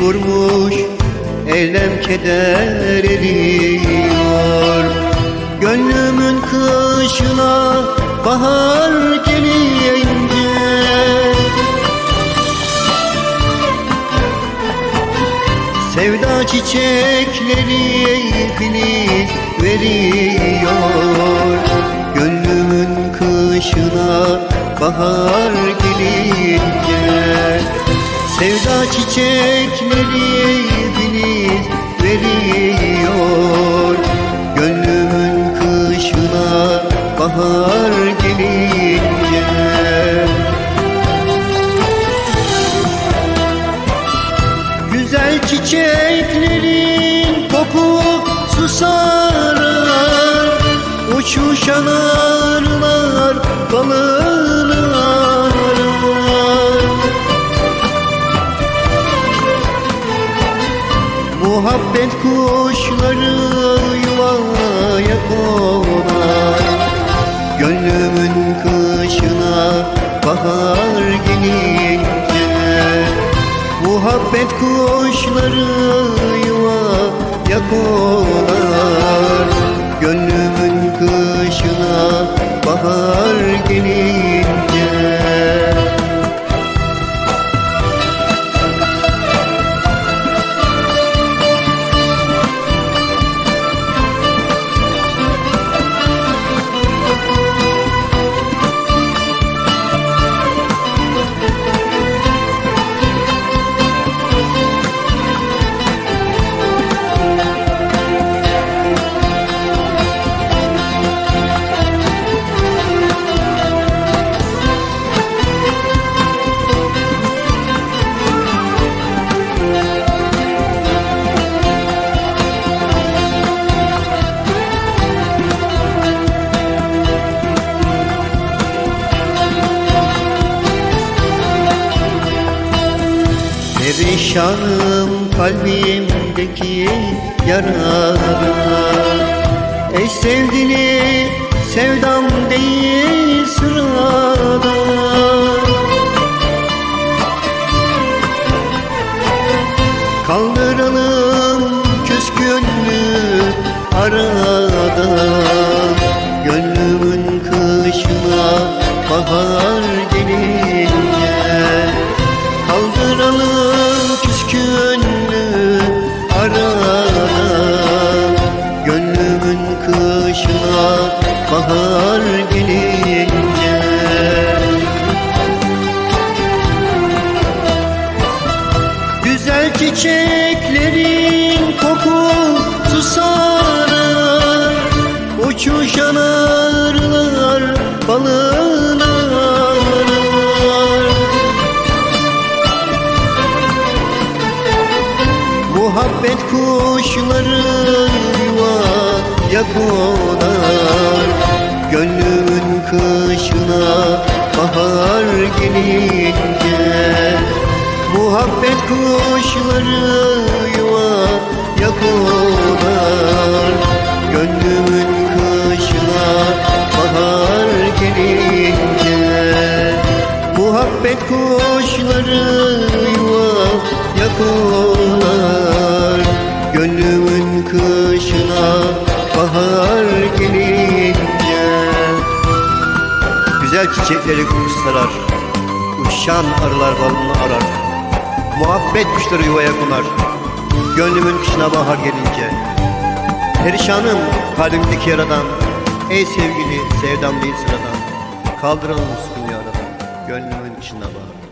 vurmuş Elem keder eriyor Gönlümün kışına bahar gelince Sevda çiçekleri filiz veriyor. Gönlümün kışına bahar gelince Sevda çiçekleri filiz veriyor. Gönlümün kışına bahar gelince. Güzel çiçeklerin kokusu sarar Uçuşan arılar Muhabbet kuşları yuvaya konar Gönlümün Perişanım kalbimdeki yaralara Ey sevgili sevdam değil sırada. Kaldıralım küskünlüğü arada. Gönlümün kışına bahar kışına bahar gelince. Güzel çiçeklerin kokusu sarar Uçuşan arılar Muhabbet kuşları yuvaya konar gelince Muhabbet kuşları yuvaya konar Gönlümün kışına bahar gelince Muhabbet kuşları yuvaya konar Gönlümün kışına bahar gelince Güzel çiçekleri kokusu sarar Uçan arılar balını arar. Muhabbet kuşları yuvaya konar. Gönlümün kışına bahar gelince. Perişanım kalbimdeki yaradan. Ey sevgili sevdam değil sıradan. Kaldıralım sıkıntıyı aradan Gönlümün kışına bahar